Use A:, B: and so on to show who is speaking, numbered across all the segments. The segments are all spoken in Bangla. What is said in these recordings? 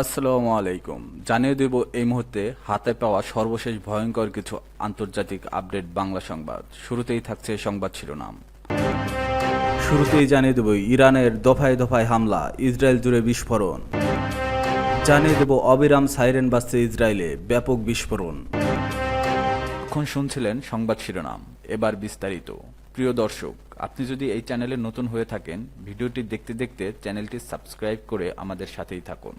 A: আসসালামু আলাইকুম। জানিয়ে দেব এই মুহূর্তে হাতে পাওয়া সর্বশেষ ভয়ঙ্কর কিছু আন্তর্জাতিক আপডেট বাংলা সংবাদ। শুরুতেই থাকছে সংবাদ শিরোনাম। শুরুতেই জানিয়ে দেব ইরানের দফায় দফায় হামলা, ইসরায়েল জুড়ে বিস্ফোরণ। জানিয়ে দেব অবিরাম সাইরেন বাজছে ইসরায়েলে ব্যাপক বিস্ফোরণ। এখন শুনছিলেন সংবাদ শিরোনাম। এবার বিস্তারিত। প্রিয় দর্শক, আপনি যদি এই চ্যানেলে নতুন হয়ে থাকেন, ভিডিওটি দেখতে দেখতে চ্যানেলটি সাবস্ক্রাইব করে আমাদের সাথেই থাকুন।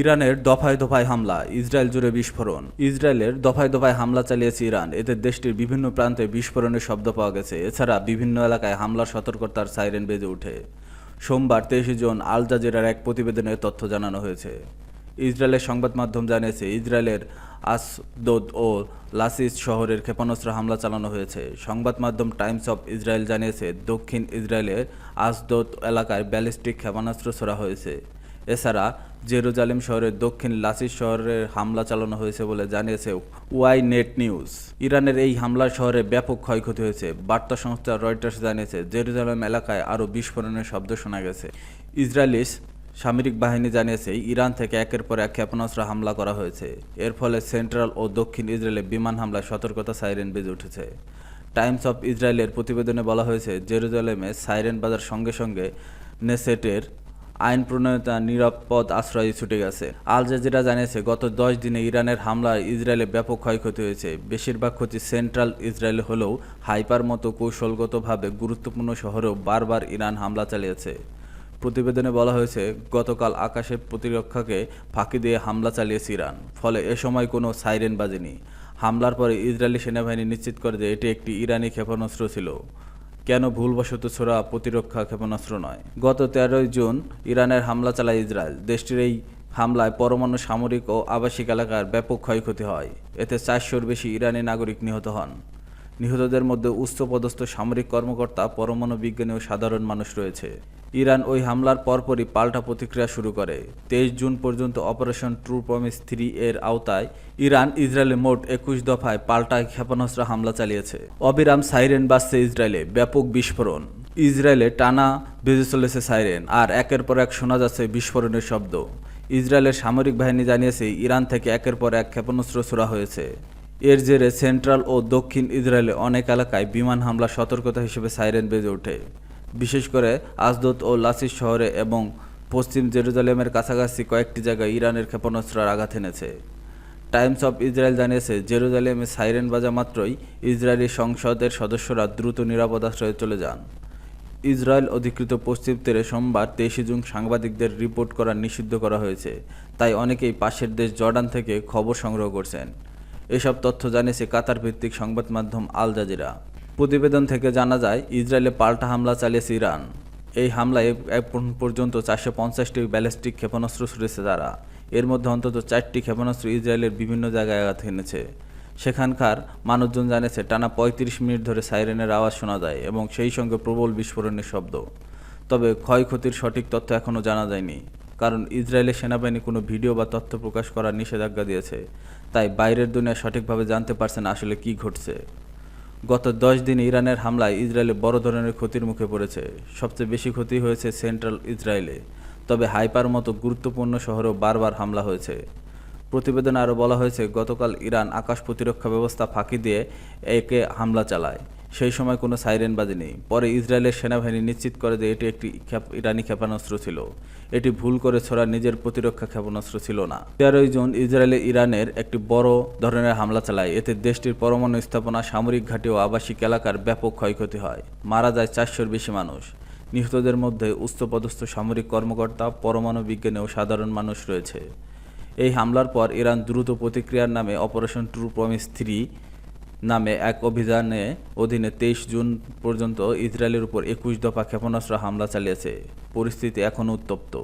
A: ইরানের দফায় দফায় হামলা, ইসরায়েল জুড়ে বিস্ফোরণ। ইসরায়েলের দফায় দফায় হামলা চালিয়েছে ইরান। এতে দেশটির বিভিন্ন প্রান্তে বিস্ফোরণের শব্দ পাওয়া গেছে। এছাড়া বিভিন্ন এলাকায় হামলার সতর্কতার সাইরেন বেজে ওঠে। সোমবার তেইশে জুন আল জাজিরার এক প্রতিবেদনে তথ্য জানানো হয়েছে। ইসরায়েলের সংবাদ মাধ্যম জানিয়েছে, ইসরায়েলের আসদোদ ও লাসিস শহরের ক্ষেপণাস্ত্র হামলা চালানো হয়েছে। সংবাদ মাধ্যম টাইমস অফ ইসরায়েল জানিয়েছে, দক্ষিণ ইসরায়েলের আসদোদ এলাকায় ব্যালিস্টিক ক্ষেপণাস্ত্র ছোড়া হয়েছে। এছাড়া জেরুজালেম শহরের দক্ষিণ লাসিস শহরের হামলা চালানো হয়েছে বলে জানিয়েছে ওয়াই নেট নিউজ। ইরানের এই হামলার শহরে ব্যাপক ক্ষয়ক্ষতি হয়েছে। বার্তা সংস্থা রয়টার্স জানিয়েছে, জেরুজালেম এলাকায় আরও বিস্ফোরণের শব্দ শোনা গেছে। ইসরায়েলি সামরিক বাহিনী জানিয়েছে, ইরান থেকে একের পর এক ক্ষেপণাস্ত্র হামলা করা হয়েছে। এর ফলে সেন্ট্রাল ও দক্ষিণ ইসরায়েলে বিমান হামলায় সতর্কতা সাইরেন বেজে উঠেছে। টাইমস অফ ইসরায়েলের প্রতিবেদনে বলা হয়েছে, জেরুজালেমে সাইরেন বাজার সঙ্গে সঙ্গে নেসেটের আইন প্রণয়তা, নিরাপদ আশ্রয়ে ছুটে গেছে। আল জাজিরা জানিয়েছে, গত দশ দিনে ইরানের হামলায় ইসরায়েলে ব্যাপক ক্ষয়ক্ষতি হয়েছে। বেশিরভাগ ক্ষতি সেন্ট্রাল ইসরায়েলে হলেও হাইপার মতো কৌশলগতভাবে গুরুত্বপূর্ণ শহরেও বারবার ইরান হামলা চালিয়েছে। প্রতিবেদনে বলা হয়েছে, গতকাল আকাশে প্রতিরক্ষাকে ফাঁকি দিয়ে হামলা চালিয়েছে ইরান, ফলে এ সময় কোনো সাইরেন বাজেনি। হামলার পরে ইসরায়েলি সেনাবাহিনী নিশ্চিত করে যে এটি একটি ইরানি ক্ষেপণাস্ত্র ছিল। কেন ভুলবশত ছোড়া প্রতিরক্ষা ক্ষেপণাস্ত্র নয়? গত তেরোই জুন ইরানের হামলা চালায় ইসরায়েল। দেশটির এই হামলায় পরমাণু সামরিক ও আবাসিক এলাকার ব্যাপক ক্ষয়ক্ষতি হয়। এতে চারশোর বেশি ইরানি নাগরিক নিহত হন। নিহতদের মধ্যে উচ্চপদস্থ সামরিক কর্মকর্তা, পরমাণু বিজ্ঞানী ও সাধারণ মানুষ রয়েছে। ইরান ওই হামলার পরপরই পাল্টা প্রতিক্রিয়া শুরু করে। তেইশ জুন পর্যন্ত অপারেশন ট্রু প্রমিস থ্রি এর আওতায় ইরান ইসরায়েলে মোট একুশ দফায় পাল্টা ক্ষেপণাস্ত্র হামলা চালিয়েছে। অবিরাম সাইরেন বাজছে ইসরায়েলে ব্যাপক বিস্ফোরণ। ইসরায়েলে টানা বেজে চলেছে সাইরেন, আর একের পর এক শোনা যাচ্ছে বিস্ফোরণের শব্দ। ইসরায়েলের সামরিক বাহিনী জানিয়েছে, ইরান থেকে একের পর এক ক্ষেপণাস্ত্র ছোড়া হয়েছে। এর জেরে সেন্ট্রাল ও দক্ষিণ ইসরায়েলে অনেক এলাকায় বিমান হামলা সতর্কতা হিসেবে সাইরেন বেজে ওঠে। বিশেষ করে আজদত ও লাসিস শহরে এবং পশ্চিম জেরুজালেমের কাছাকাছি কয়েকটি জায়গায় ইরানের ক্ষেপণাস্ত্রের আঘাত এনেছে। টাইমস অফ ইসরায়েল জানিয়েছে, জেরুজালেমে সাইরেন বাজা মাত্রই ইসরায়েলি সংসদের সদস্যরা দ্রুত নিরাপদ আশ্রয়ে চলে যান। ইসরায়েল অধিকৃত পশ্চিম তীরে সোমবার তেইশে জুন সাংবাদিকদের রিপোর্ট করা নিষিদ্ধ করা হয়েছে। তাই অনেকেই পাশের দেশ জর্ডান থেকে খবর সংগ্রহ করছেন। এসব তথ্য জানিয়েছে কাতার ভিত্তিক সংবাদ মাধ্যম আল জাজিরা। প্রতিবেদন থেকে জানা যায়, ইসরায়েলে পাল্টা হামলা চালিয়েছে ইরান। এই হামলায় এখন পর্যন্ত চারশো পঞ্চাশটি ব্যালিস্টিক ক্ষেপণাস্ত্র ছুড়েছে তারা। এর মধ্যে অন্তত চারটি ক্ষেপণাস্ত্র ইসরায়েলের বিভিন্ন জায়গায় আঘাত এনেছে। সেখানকার মানুষজন জানিয়েছে, টানা পঁয়ত্রিশ মিনিট ধরে সাইরেনের আওয়াজ শোনা যায় এবং সেই সঙ্গে প্রবল বিস্ফোরণের শব্দ। তবে ক্ষয়ক্ষতির সঠিক তথ্য এখনও জানা যায়নি। কারণ ইসরায়েলের সেনাবাহিনী কোনো ভিডিও বা তথ্য প্রকাশ করার নিষেধাজ্ঞা দিয়েছে। তাই বাইরের দুনিয়া সঠিকভাবে জানতে পারছেন আসলে কি ঘটছে। গত দশ দিন ইরানের হামলায় ইসরায়েলে বড় ধরনের ক্ষতির মুখে পড়েছে। সবচেয়ে বেশি ক্ষতি হয়েছে সেন্ট্রাল ইসরায়েলে। তবে হাইপার মতো গুরুত্বপূর্ণ শহরেও বারবার হামলা হয়েছে। প্রতিবেদনে আরও বলা হয়েছে, গতকাল ইরান আকাশ প্রতিরক্ষা ব্যবস্থা ফাঁকি দিয়ে একে হামলা চালায়। সেই সময় কোনো সাইরেন বাজেনি পরে ইসরায়েলের সেনাবাহিনী নিশ্চিত করে যে এটি একটি ইরানি ক্ষেপণাস্ত্র ছিল। এটি ভুল করে ছোড়া নিজের প্রতিরক্ষা ক্ষেপণাস্ত্র ছিল না। তেরোই জুন ইসরায়েলে ইরানের একটি বড় ধরনের হামলা চালায়। এতে দেশটির পরমাণু স্থাপনা, সামরিক ঘাঁটি ও আবাসিক এলাকার ব্যাপক ক্ষয়ক্ষতি হয়। মারা যায় চারশোর বেশি মানুষ। নিহতদের মধ্যে উচ্চপদস্থ সামরিক কর্মকর্তা, পরমাণু বিজ্ঞানী ও সাধারণ মানুষ রয়েছে। এই হামলার পর ইরান দ্রুত প্রতিক্রিয়ার নামে অপারেশন ট্রু প্রমিস থ্রি নামে এক অভিযানে অধীনে তেইশ জুন পর্যন্ত ইসরায়েলের উপর একুশ দফা ক্ষেপণাস্ত্র হামলা চালিয়েছে। পরিস্থিতি এখনও উত্তপ্ত।